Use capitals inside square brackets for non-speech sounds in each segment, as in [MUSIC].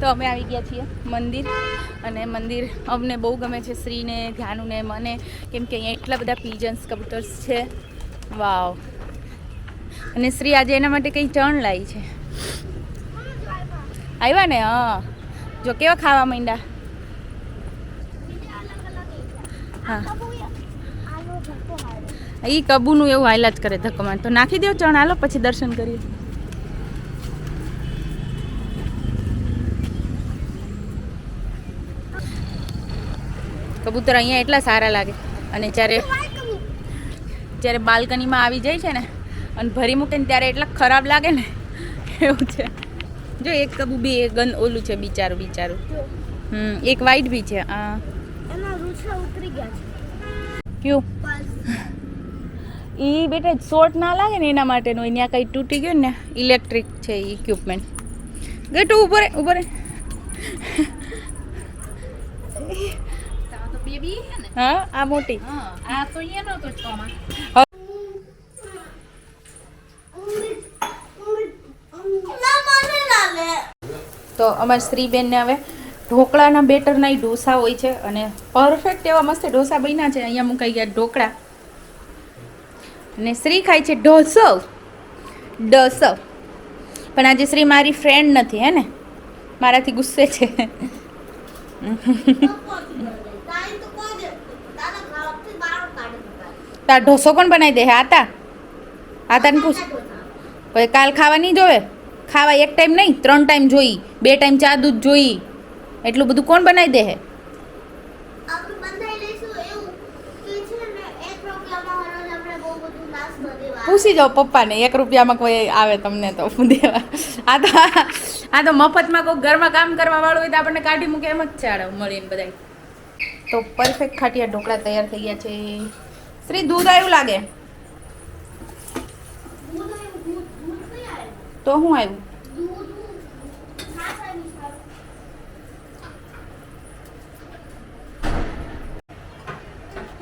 તો અમે આવી ગયા છીએ મંદિર. અને મંદિર અમને બહુ ગમે છે શ્રીને ધ્યાનુને, મને. કેમ કે અહીંયા એટલા બધા પીજન્સ કબૂતર્સ છે. વાવ અને શ્રી આજે એના માટે કંઈ ચણ લાવી છે. આવ્યા ને? હા. જો કેવા ખાવા માંડ્યા? હા. એ કબૂનું એવું હાયલા જ કરે ધક્કો તો નાખી દો ચણ. હાલો, પછી દર્શન કરીએ. કબૂતર અહીંયા એટલા સારા લાગે. અને જ્યારે જ્યારે બાલ્કનીમાં આવી જાય છે ને અને ભરી મૂકે ને ત્યારે એટલા ખરાબ લાગે ને એવું છે. જો એક કબૂ બી એ ગન ઓલું છે બિચારું બિચારું. હમ એક વાઈટ બી છે આ એના ઉતરી ગયા છે. કયું? એ બેટા શોર્ટ ના લાગે ને એના માટેનું અહીંયા કંઈ તૂટી ગયું ને ઇલેક્ટ્રિક છે ઇક્વિપમેન્ટ ગેટુ ઊભો રે ઊભો રે હા આ મોટી. આ તો અહીંયા નતો લે તો અમારા શ્રીબેનને હવે ઢોકળાના બેટરના ઢોસા હોય છે અને પરફેક્ટ એવા મસ્ત ઢોસા બન્યા છે. અહીંયા મુકાઈ ગયા ઢોકળા. અને શ્રી ખાય છે ઢોસો. ડસો પણ આજે શ્રી મારી ફ્રેન્ડ નથી હે ને? મારાથી ગુસ્સે છે. તારી ઢોસો કોણ બનાવી દે હે આતા આતાને પૂછ. પછી કાલ ખાવા નહીં જોવે? ખાવા એક ટાઈમ નહીં ત્રણ ટાઈમ જોઈ બે ટાઈમ ચા દૂધ જોઈ. એટલું બધું કોણ બનાવી દે હે? પૂછી જાઓ પપ્પાને એક રૂપિયામાં કોઈ આવે તમને તો દેવા. આ તો આ તો મફતમાં કોઈ ઘરમાં કામ કરવા વાળું હોય તો આપણને કાઢી મૂકે એમ જ છે આડે મળીને બધા તો પરફેક્ટ ખાટિયા ઢોકળા તૈયાર થઈ ગયા છે. શ્રી દૂધ આવ્યું લાગે? તો શું આવ્યું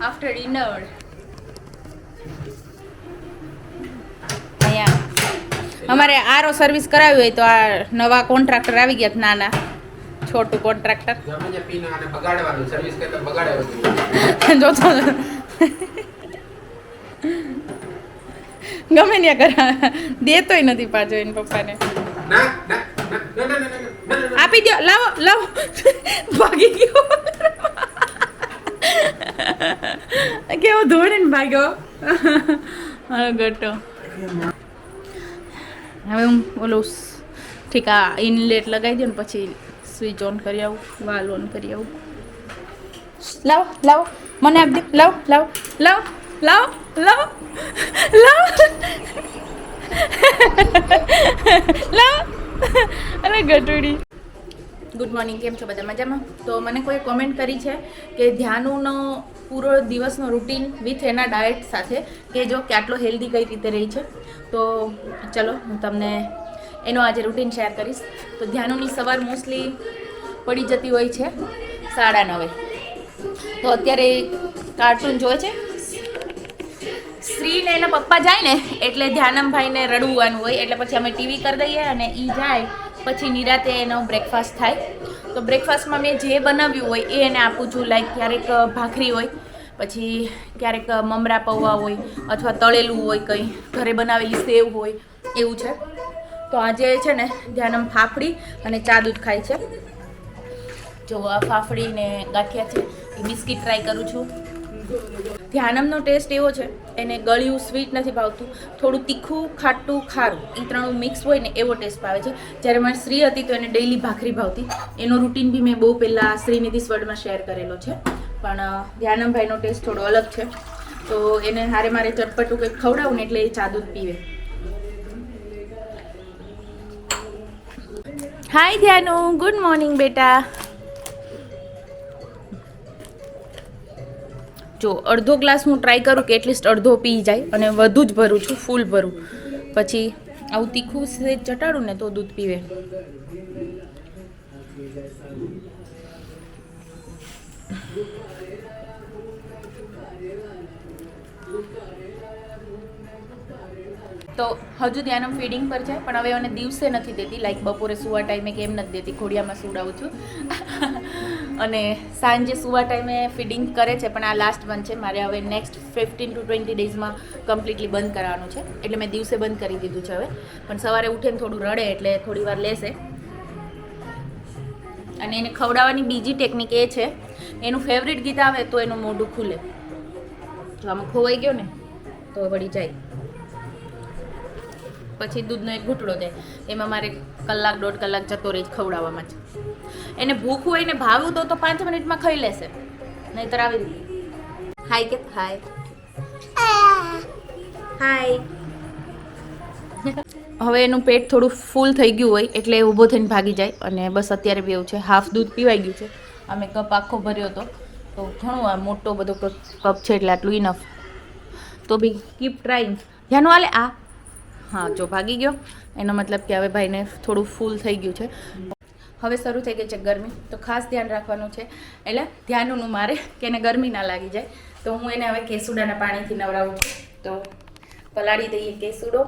આફ્ટર છાશ અમારે આરો સર્વિસ કરાવી હોય તો આ નવા કોન્ટ્રાક્ટર આવી ગયા નાના છોટું કોન્ટ્રાક્ટર ગમે ને કરા દેતોય નથી પાછો એને પપ્પાને. આપી દો લાવો લાવો. ભાગી ગયો. કેવો ધોળીને ભાગ્યો. ગટો હવે હું ઓલું ઠીક આ ઇનલેટ લગાવી દઉં પછી સ્વિચ ઓન કરી આવું વાલ ઓન કરી આવું. લાવો લાવો, મને આપી દે લાવો લાવો લાવો લાવો લાવો લાવો. [LAUGHS] લાવો. અરે ગટુડી ગુડ મોર્નિંગ કેમ છો બધા મજામાં? તો મને કોઈ કોમેન્ટ કરી છે કે ધ્યાનુનો પૂરો દિવસનો રૂટીન વિથ એના ડાયટ સાથે કે જો કે આટલો હેલ્ધી કઈ રીતે રહી છે? તો ચલો, હું તમને એનો આજે રૂટીન શેર કરીશ. તો ધ્યાનુની સવાર મોસ્ટલી પડી જતી હોય છે સાડા નવે. તો અત્યારે કાર્ટૂન જોવે છે. સ્ત્રીને એના પપ્પા જાય ને એટલે ધ્યાનમભાઈને રડવાનું હોય, એટલે પછી અમે ટીવી કરી દઈએ અને એ જાય પછી નિરાતે એનો બ્રેકફાસ્ટ થાય. તો બ્રેકફાસ્ટમાં મેં જે બનાવ્યું હોય એ એને આપું છું લાઈક ક્યારેક ભાખરી હોય, પછી ક્યારેક મમરા પૌવા હોય અથવા તળેલું હોય કંઈ, ઘરે બનાવેલી સેવ હોય, એવું છે. તો આજે છે ને, ધ્યાનમ ફાફડી અને ચા દૂધ ખાય છે. જો આ ફાફડી ને ગાંઠિયા છે, એ બિસ્કિટ ટ્રાય કરું છું. ધ્યાનમનો ટેસ્ટ એવો છે એને ગળ્યું સ્વીટ નથી ભાવતું. થોડું તીખું, ખાટું, ખારું એ ત્રણું મિક્સ હોય ને એવો ટેસ્ટ ભાવે છે. જ્યારે મારી શ્રી હતી તો એને ડેઈલી ભાખરી ભાવતી. એનો રૂટીન બી મેં બહુ પહેલાં શ્રીનિધિ સ્વર્ડમાં શેર કરેલો છે. પણ ધ્યાનમભાઈનો ટેસ્ટ થોડો અલગ છે. તો એને હારે મારે ચટપટું કંઈક ખવડાવું ને એટલે એ ચા દૂધ પીવે. હાય ધ્યાનુ. ગુડ મોર્નિંગ બેટા. જો અડધો ગ્લાસ હું ટ્રાય કરું કે એટલીસ્ટ અડધો પી જાય અને વધુ જ ભરું છું ફૂલ ભરું. પછી આવું તીખું ચટાડું ને તો દૂધ પીવે. તો હજુ ધ્યાનમ ફીડિંગ પર છે પણ હવે એને દિવસે નથી દેતી લાઈક બપોરે સુવા ટાઈમે કેમ નથી દેતી, ખોડિયામાં સુવડાવું છું. અને સાંજે સુવા ટાઈમે ફીડિંગ કરે છે, પણ આ લાસ્ટ બંધ છે. મારે હવે નેક્સ્ટ ફિફ્ટીન ટુ ટ્વેન્ટી ડેઝમાં કમ્પ્લીટલી બંધ કરવાનું છે. એટલે મેં દિવસે બંધ કરી દીધું છે હવે. પણ સવારે ઉઠીને થોડું રડે એટલે થોડી વાર લેશે. અને એને ખવડાવવાની બીજી ટેકનિક એ છે. એનું ફેવરિટ ગીત આવે તો એનું મોઢું ખુલે. જો આમાં ખોવાઈ ગયો ને, તો વળી જાય. પછી દૂધનો એક ઘૂંટડો દે. એમાં મારે કલાક દોઢ કલાક જતો રહે ખવડાવવામાં જ. એને ભૂખ હોય ને ભાવું તો તો પાંચ મિનિટમાં ખાઈ લેશે. નહીતર આવી હાય કે હાય. હાય. હવે એનું પેટ થોડું ફૂલ થઈ ગયું હોય એટલે ઊભો થઈને ભાગી જાય અને બસ અત્યારે બી એવું છે. હાફ દૂધ પીવાઈ ગયું છે. અમે કપ આખો ભર્યો હતો. તો ઘણું આ મોટો બધો કપ છે એટલે આટલું ઇનફ તો બી કીપ ટ્રાઈંગ ધ્યાન વાલે આ. હા, જો ભાગી ગયો. એનો મતલબ કે હવે ભાઈને થોડું ફૂલ થઈ ગયું છે. હવે શરૂ થઈ ગઈ છે ગરમી. તો ખાસ ધ્યાન રાખવાનું છે. એટલે ધ્યાનનું મારે કે એને ગરમી ના લાગી જાય. તો હું એને હવે કેસુડાના પાણીથી નવડાવું તો પલાળી દઈએ કેસુડો.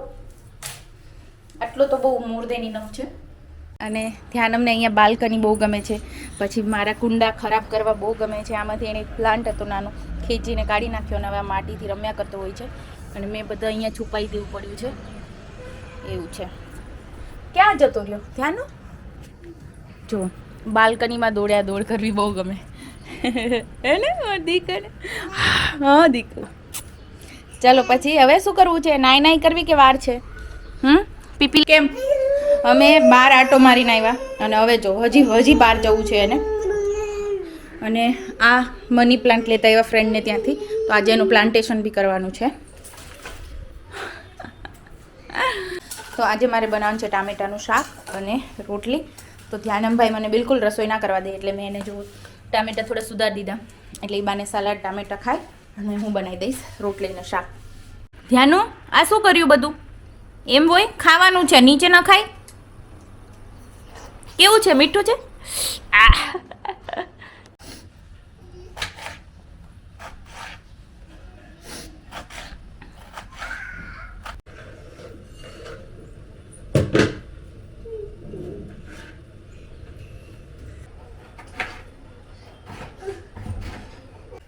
આટલો તો બહુ મોર ઇનફ છે. અને ધ્યાન અમને અહીંયા બાલ્કની બહુ ગમે છે. પછી મારા કુંડા ખરાબ કરવા બહુ ગમે છે. આમાંથી એને પ્લાન્ટ હતો નાનો. ખેંચીને કાઢી નાખ્યો અને હવે માટીથી રમ્યા કરતો હોય છે. અને મેં બધા અહીંયા છુપાઈ દેવું પડ્યું છે. એવું છે. ક્યાં જતો રહ્યો? ધ્યાન જો બાલ્કનીમાં દોડ્યા દોડ કરવી બહુ ગમે. હે ને, મારી દીકરી હા, દીકરો. ચાલો, પછી હવે શું કરવું છે? નાઈ નાઈ કરવી કે વાર છે? હમ? પીપી કેમ? અમે બાર આટો મારીને આવ્યા અને હવે જો, હજી હજી બહાર જવું છે એને. અને આ મની પ્લાન્ટ લેતા આવ્યા ફ્રેન્ડને ત્યાંથી. તો આજે એનું પ્લાન્ટેશન બી કરવાનું છે. તો આજે મારે બનાવવાનું છે ટામેટાનું શાક અને રોટલી. તો ધ્યાનમભાઈ મને બિલકુલ રસોઈ ના કરવા દે એટલે મેં એને જો ટામેટા થોડા સુધારી દીધા. એટલે એ બાને સલાડ ટામેટા ખાય અને હું બનાવી દઈશ રોટલીનું શાક. ધ્યાનો, આ શું કર્યું બધું? એમ હોય? ખાવાનું છે, નીચે ન ખાય? કેવું છે, મીઠું છે? આ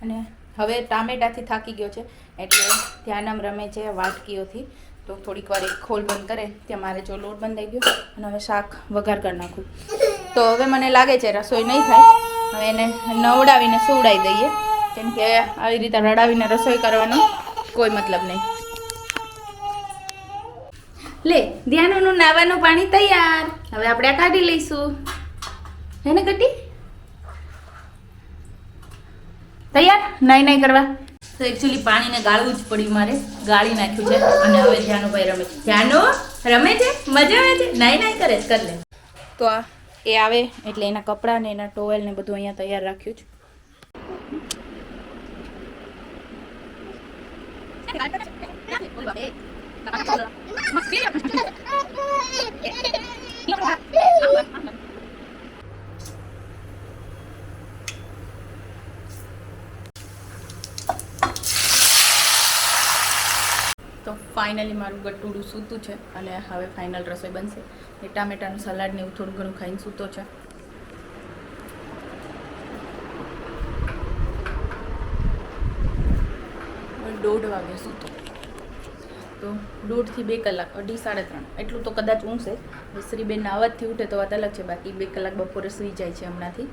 અને હવે ટામેટાથી થાકી ગયો છે, એટલે ધ્યાનમ રમે છે વાટકીઓથી. તો થોડીક વાર એક ખોલ બંધ કરે, ત્યાં મારે જો લોટ બંધાઈ ગયો અને હવે શાક વઘાર કરી નાખું. તો હવે મને લાગે છે રસોઈ નહીં થાય, હવે એને નવડાવીને સુવડાવી દઈએ. કેમ કે આવી રીતે રડાવીને રસોઈ કરવાનો કોઈ મતલબ નહીં. લે, ધ્યાનનું નાવાનું પાણી તૈયાર. હવે આપણે કાઢી લઈશું. હે ને કટી તૈયાર નાઈ નાઈ કરવા તો એકચ્યુઅલી પાણીને ગાળવું જ પડ્યું મારે ગાળી નાખ્યું છે અને હવે ધ્યાનુભાઈ રમે છે ધ્યાનો રમે છે મજા આવે છે નાઈ નાઈ કરે કરી કર લે તો આ એ આવે એટલે એના કપડાં ને એના ટોવેલ ને બધું અહીંયા તૈયાર રાખ્યું છે તો ફાઇનલી મારું ગટુડું સૂતું છે અને હવે ફાઇનલ રસોઈ બનશે. એ ટામેટાનું સલાડ ને એવું થોડું ઘણું ખાઈને સૂતો છે. દોઢ વાગે સૂતો. તો દોઢથી બે કલાક, અઢી, સાડા ત્રણ. એટલું તો કદાચ ઊંઘશે. શ્રીબેન અવાજથી ઉઠે તો વાત અલગ છે. બાકી બે કલાક બપોરે સૂઈ જાય છે હમણાંથી.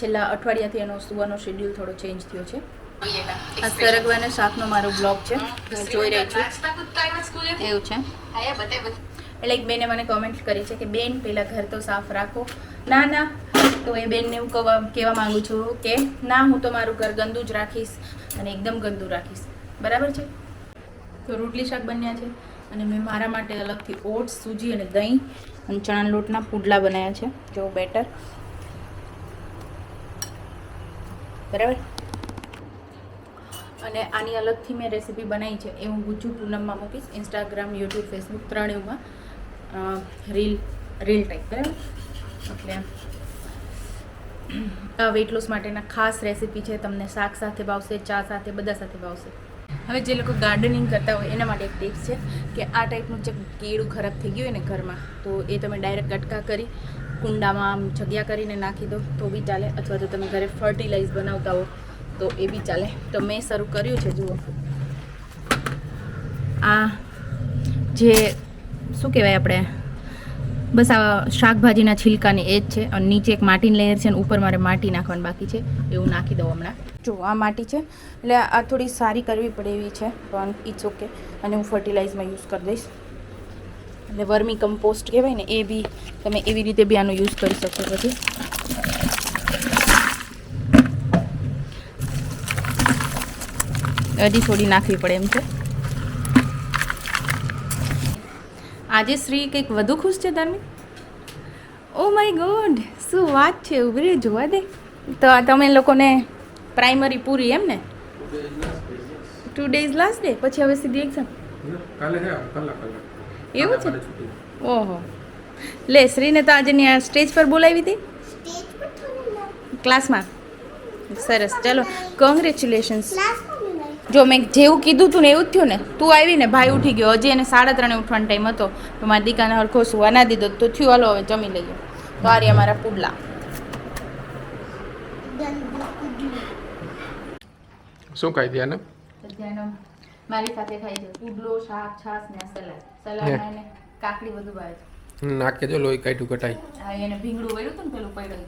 છેલ્લા અઠવાડિયાથી એનો સુવાનો શેડ્યુલ થોડો ચેન્જ થયો છે. આ સરગવાના શાકનો મારો બ્લોગ છે. જોઈ રહી છું. એવું છે. એટલે એક બેને મને કોમેન્ટ કરી છે કે બેન પહેલાં ઘર તો સાફ રાખો. ના ના. તો એ બેનને હું કહેવા કહેવા માંગુ છું કે ના હું તો મારું ઘર ગંદુ જ રાખીશ અને એકદમ ગંદુ રાખીશ. બરાબર છે? તો રોટલી શાક બન્યા છે અને મેં મારા માટે અલગથી ઓટ્સ સૂજી અને દહીં અને ચણા લોટના પુડલા બનાવ્યા છે. જો બેટર. બરાબર? અને આની અલગથી મેં રેસીપી બનાવી છે એ હું ગુજ્જુ પૂનમમાં મૂકીશ ઇન્સ્ટાગ્રામ યુટ્યુબ ફેસબુક ત્રણેયમાં. રીલ રીલ ટાઈપ બરાબર? એટલે આ વેટ લોસ માટેના ખાસ રેસીપી છે, તમને શાક સાથે ભાવશે, ચા સાથે, બધા સાથે ભાવશે. હવે જે લોકો ગાર્ડનિંગ કરતા હોય, એના માટે એક ટિપ્સ છે કે આ ટાઈપનું જે કેળું ખરાબ થઈ ગયું હોય ને ઘરમાં, તો એ તમે ડાયરેક્ટ કટકા કરી, કુંડામાં આમ જગ્યા કરીને નાખી દો, તો બી ચાલે. અથવા તો તમે ઘરે ફર્ટિલાઇઝ બનાવતા હો તો એ બી ચાલે. તો મેં શરૂ કર્યું છે, જુઓ. આ જે, શું કહેવાય આપણે? બસ આ શાકભાજીના છિલકાની એ જ છે. અને નીચે એક માટીની લેયર છે અને ઉપર મારે માટી નાખવાની બાકી છે. એવું નાખી દઉં હમણાં. જો, આ માટી છે. એટલે આ થોડી સારી કરવી પડે એવી છે, પણ ઇટ્સ ઓકે અને હું ફર્ટિલાઇઝમાં યુઝ કરી દઈશ. એટલે વર્મી કમ્પોસ્ટ કહેવાય ને, એ બી તમે એવી રીતે બી આનો યુઝ કરી શકો પછી હજી થોડી નાખવી પડે એમ છે. આજે શ્રી કંઈક વધુ ખુશ છે ધાર્મિક ઓ માય ગોડ શું વાત છે? ઊભી રહી જોવા દે. તો આ તમે લોકોને પ્રાઇમરી પૂરી એમ ને? ટુ ડેઝ લાસ્ટ ડે પછી હવે સીધી એક્ઝામ એવું છે? ઓહો. લે શ્રીને તો આજે આ સ્ટેજ પર બોલાવી હતી? ક્લાસમાં? સરસ. ચલો કોંગ્રેચ્યુલેશન્સ જો મેં જેવું કીધું તું ને એવું જ થયું ને તું આવી ને ભાઈ ઉઠી ગયો. હજી એને સાડા ત્રણે ઉઠવાનો ટાઈમ હતો. તો મારા દીકાને હરખો સુવા ના દીધો. તો થયું હાલો હવે જમી લઈએ. તો આ રહ્યા મારા પુડલા. શું ખાઈ દે મારી સાથે ખાઈ છે પુડલો શાક છાશ ને સલાડ. સલાડમાં એને કાકડી બધું ભાવે છે. લોહી કાઢ્યું કટાઈ હા એને ભીંગડું વળ્યું હતું ને પેલું પડ્યું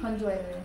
ખંજવાય ગયું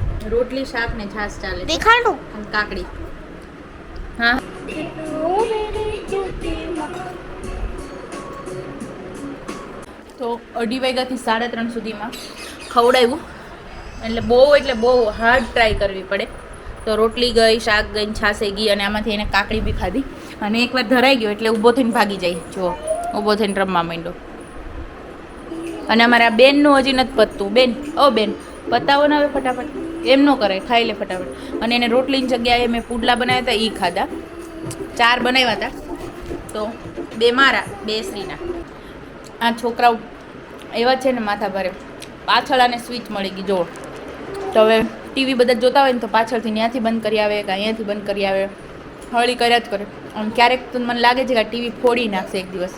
રોટલી શાક ને છાશ ચાલે દેખાડું. અને કાકડી. હા. તો અઢી વાગ્યાથી સાડા ત્રણ સુધીમાં ખવડાવ્યું. એટલે બહુ એટલે બહુ હાર્ડ ટ્રાય કરવી પડે. તો રોટલી ગઈ શાક ગઈ છાશે ગઈ અને આમાંથી એને કાકડી બી ખાધી. અને એકવાર ધરાઈ ગયો એટલે ઊભો થઈને ભાગી જાય. જો ઊભો થઈને રમવા માંડ્યો. અને અમારા બેનનું હજી નથી પતતું. બેન ઓ બેન પતાવો ને હવે ફટાફટ. એમ ન કરે ખાઈ લે ફટાફટ અને એને રોટલીની જગ્યાએ મેં પુડલા બનાવ્યા હતા એ ખાધા ચાર બનાવ્યા હતા તો બે મારા બે શ્રીના આ છોકરાઓ એવા છે ને માથા ભારે પાછળ આને સ્વિચ મળી ગઈ જો તો હવે ટીવી બધા જોતા હોય ને તો પાછળથી ત્યાંથી બંધ કરી આવે કે અહીંયાથી બંધ કરી આવે હળી કર્યા જ કરે આમ ક્યારેક તો મને લાગે છે કે આ ટીવી ફોડી નાખશે એક દિવસ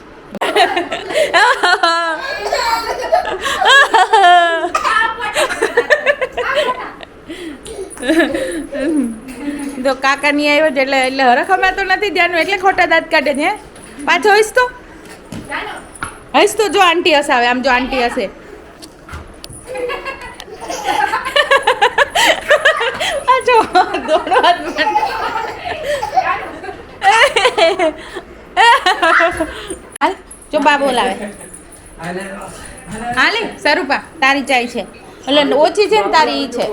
તો કાકા ની આવ્યો છે એટલે એટલે હરખમાં તો નથી ધ્યાન એટલે ખોટા દાંત કાઢે છે પાછો હઈશ તો? હઈશ તો? જો આંટી હસાવે આમ જો આંટી હશે. જો હાલ, જો બા બોલાવે. હાલે, સરૂપા, તારી ચાય છે. એટલે ઓછી છે ને તારી ઈ છે.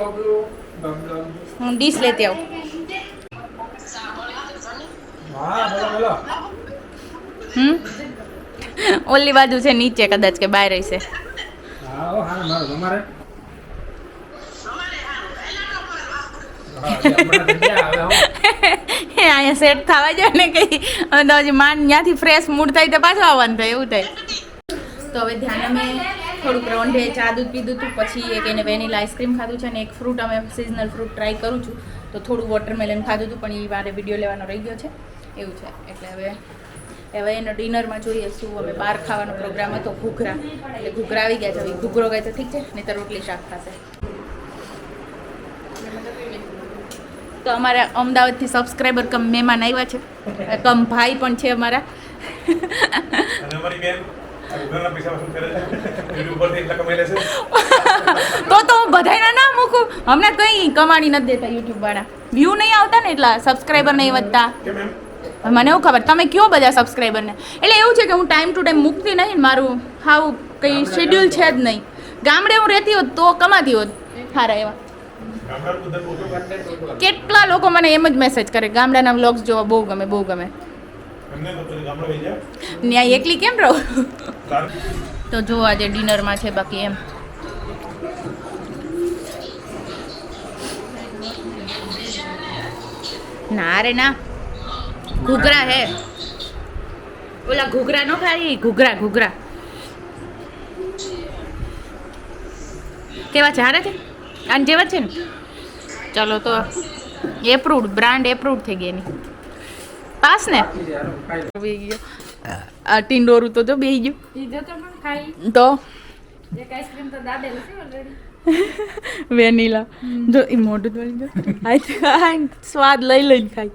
હું ડીશ લેતી આવું. હમ? ઓલી બાજુ છે નીચે કદાચ કે બહાર રહેશે. અહીંયા સેટ થવા જાય ને કઈ. તો હજી માંડ ત્યાંથી ફ્રેશ મૂડ થાય તો પાછું આવવાનું થાય એવું થાય. તો હવે ધ્યાન અમે થોડુંક રોંઢે, ચા, દૂધ પીધું હતું પછી એક એને વેનીલા આઈસ્ક્રીમ ખાધું છે અને એક ફ્રૂટ, અમે સિઝનલ ફ્રૂટ ટ્રાય કરું છું. તો થોડું વોટરમેલન ખાધું હતું, પણ એ વારે વીડિયો લેવાનો રહી ગયો છે. એવું છે. એટલે હવે હવે એનો ડિનરમાં જોઈએ શું હવે બહાર ખાવાનો પ્રોગ્રામ હતો ઘૂઘરા. એટલે ઘૂઘરા આવી ગયા છે. ઘૂઘરો ગઈ તો ઠીક છે નહીં તો રોટલી શાક થશે તો અમારા અમદાવાદથી સબસ્ક્રાઈબર કમ મહેમાન આવ્યા છે. કમ ભાઈ પણ છે અમારા. અને અમારી બેન આ ઘરના પૈસા કરે છે યુટ્યુબ પરથી એટલા કમાઈ લેશે તો તો હું બધાયના ના મૂકું. હમણાં કંઈ કમાણી નથી દેતા યુટ્યુબ વાળા. વ્યૂ નહીં આવતા ને એટલા સબસ્ક્રાઈબર નહીં વધતા. મને એવું ખબર? તમે કયો બધા સબસ્ક્રાઈબરને એટલે એવું છે કે હું ટાઈમ ટુ ટાઈમ મૂકતી નહીં મારું હાવ કંઈ શેડ્યુલ છે જ નહીં. ગામડે હું રહેતી હોત તો કમાતી હોત. સારા એવા. કેટલા લોકો મને એમ જ મેસેજ કરે ગામડાના વ્લોગ્સ જોવા બહુ ગમે બહુ ગમે. ત્યાં એકલી કેમ રહો? તો જો આજે ડિનરમાં છે બાકી એમ. ના રે ના. ઘૂઘરા હે. ઓલા ઘૂઘરા નો ખાઈ ઘૂઘરા ઘૂઘરા. કેવા છે? હારે છે? આને જેવા છે ને? ચલો તો એપ્રુવડ બ્રાન્ડ એપ્રુવડ થઈ ગઈ એની. પાસ ને? બે ગયો આ ટીંડોરું તો જો બે ગયું. તો વેનીલા. જો એ મોઢું દોડી આ સ્વાદ લઈ લઈને ખાય.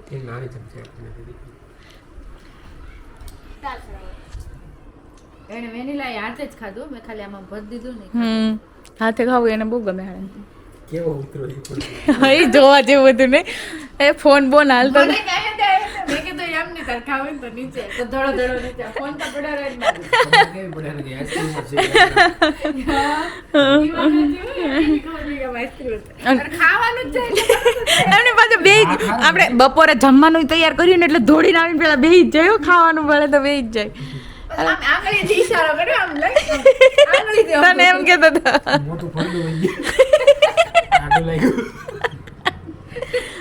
એને વેનીલા એ હાથે જ ખાધું મેં ખાલી આમાં ભરી દીધું ને હમ. હાથે ખાવું એને બહુ ગમે હાડે કેવો ઉતરો [LAUGHS] એ જોવા જેવું હતું ને. એ ફોન બોન હાલતો. મેં એમ નહીં તાર ખાવું તો નીચે. તો ધડો ધડો નીચે. ફોન તો પડ્યો રહે બાજુ. કેવી પડે કે આઈસ્ક્રીમ જ છે. ઈ વખત જોયું, એની ખબર નહીં કે આમ આઈસ્ક્રીમ છે. અને ખાવાનું જ છે. એમને પાછું બે આપણે બપોરે જમવાનું તૈયાર કર્યું ને એટલે ધોડીને આવીને પેલા બે જ જાય ખાવાનું મળે તો બે જ જાય. તને એમ કેતો.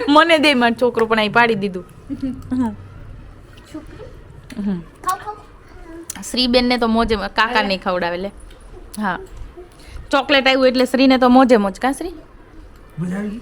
[LAUGHS] મને દે મારો છોકરો પણ અહીં પાડી દીધું. [LAUGHS] શ્રીબેનને તો મોજે કાકા નહીં ખવડાવે લે. હા. ચોકલેટ આવ્યું એટલે શ્રીને તો મોજે મોજ. કા શ્રી? મજા આવી?